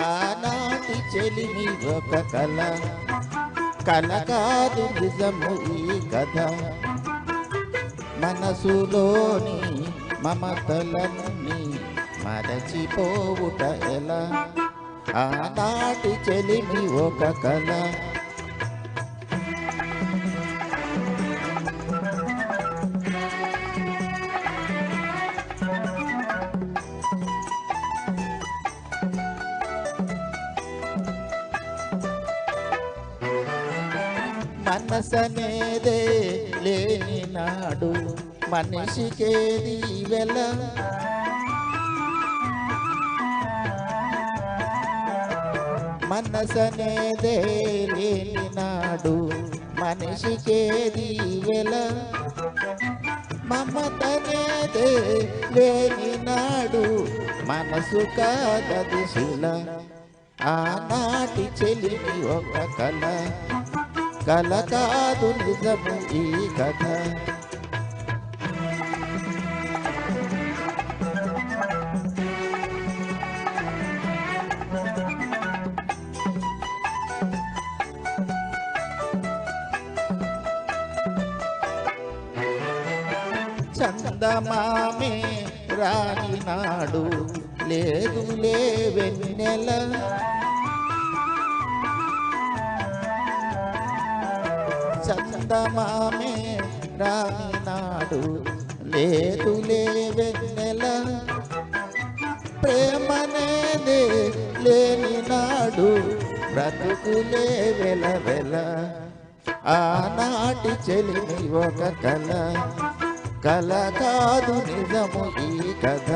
ఆనాటి చెలిమి ఒక కళ కల కాదు నిజము ఈ కథ. మనసులోని మమతలన్నీ మరచిపోవుట ఎలా? ఆనాటి చెలిమి ఒక కళ మనసనేదే లేని నాడు మనిషికేది వెల మనసనేదే లేని నాడు మనిషికేది వెల మమతనేదే లేని నాడు మనసు కాదది శిల. ఆనాటి చెలిమి ఒక కళ కల కాదు నిజము ఈ కథ. చందమామే రాని నాడు లేదు లేవెన్నెల చందమామే రానాడు లేదు లేవెన్నెల ప్రేమనేది లేని నాడు. బ్రతుకులే వెల వెల. ఆనాటి చెలిమి ఒక కళ కళ కాదు నిజము ఈ కథ.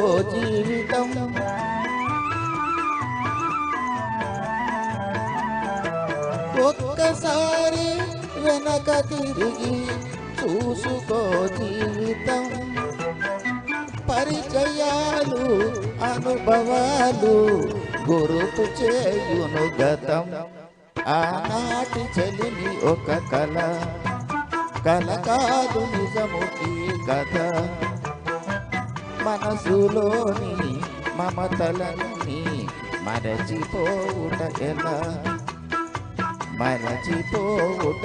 జీవితం. ఒక్కసారి వెనక తిరిగి చూసుకో జీవితం. పరిచయాలు అనుభవాలు గురుతు చేయును గతం. ఆనాటి చెలిమి ఒక కళ కల కాదు నిజము ఈ కథ. మనసులోని మమతలన్నీ మరచిపోవుట ఎలా? మరచిపోవుట